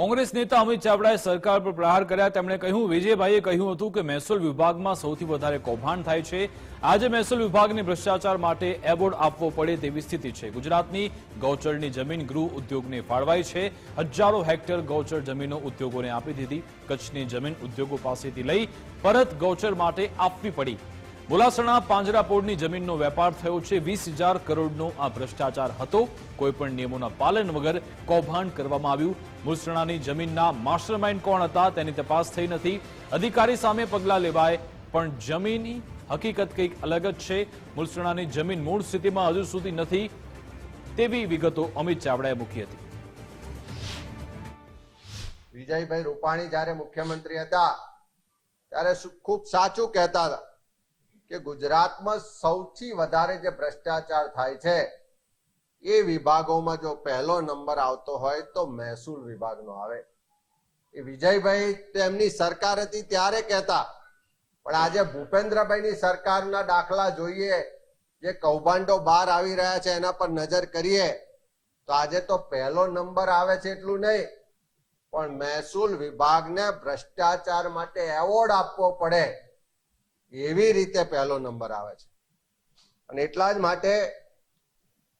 કોંગ્રેસ નેતા અમિત ચાવડાએ સરકાર પર પ્રહાર કર્યા. તેમણે કહ્યું, વિજયભાઈએ કહ્યું હતું કે મહેસૂલ વિભાગમાં સૌથી વધારે કૌભાંડ થાય છે. આજે મહેસૂલ વિભાગને ભ્રષ્ટાચાર માટે એવોર્ડ આપવો પડે તેવી સ્થિતિ છે. ગુજરાતની ગૌચરની જમીન ગૃહ ઉદ્યોગને ફાળવાઈ છે. હજારો હેક્ટર ગૌચર જમીનો ઉદ્યોગોને આપી દીધી. કચ્છની જમીન ઉદ્યોગો પાસેથી લઈ પરત ગૌચર માટે આપવી પડી. મોલાસણા પાંજરાપોળની જમીનનો વેપાર થયો છે. વીસ હજાર કરોડનો આ ભ્રષ્ટાચાર હતો. કોઈપણ નિયમોના પાલન વગર કૌભાંડ કરવામાં આવ્યું. મુલસણાની જમીનના માસ્ટરમાઇન્ડ કોણ હતા તેની તપાસ થઈ નથી. અધિકારી સામે પગલાં લેવાય, પણ જમીનની હકીકત કંઈક અલગ જ છે. મુલસણાની જમીન મૂળ સ્થિતિમાં હજુ સુધી નથી. તેવી વિગતો અમિત ચાવડાએ મૂકી હતી. વિજયભાઈ રૂપાણી જ્યારે મુખ્યમંત્રી હતા, ત્યારે ખૂબ સાચું કહેતા હતા. કે ગુજરાતમાં સૌથી વધારે જે ભ્રષ્ટાચાર થાય છે, એ વિભાગોમાં જો પહેલો નંબર આવતો હોય તો મહેસૂલ વિભાગનો આવે. એ વિજયભાઈ તેમની સરકાર હતી ત્યારે કહેતા, પણ આજે ભૂપેન્દ્રભાઈની સરકારના દાખલા જોઈએ, જે કૌભાંડો બહાર આવી રહ્યા છે એના પર નજર કરીએ, તો આજે તો પહેલો નંબર આવે છે એટલું નહીં, પણ મહેસૂલ વિભાગને ભ્રષ્ટાચાર માટે એવોર્ડ આપવો પડે. એવી રીતે પહેલો નંબર આવે છે. અને એટલા જ માટે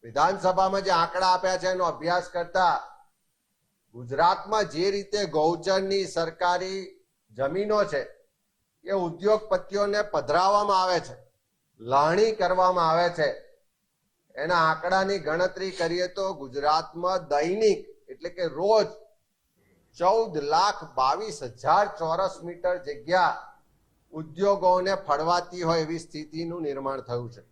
વિધાનસભામાં જે આંકડા આપ્યા છે, એનો અભ્યાસ કરતા ગુજરાતમાં જે રીતે ગૌચરની સરકારી જમીનો છે, એ ઉદ્યોગપતિઓને પધરાવવામાં આવે છે, લાણી કરવામાં આવે છે, એના આંકડાની ગણતરી કરીએ તો ગુજરાતમાં દૈનિક એટલે કે રોજ ચૌદ લાખ બાવીસ હજાર ચોરસ મીટર જગ્યા ઉદ્યોગોને ફળવાતી હોય એવી સ્થિતિનું નિર્માણ થયું છે.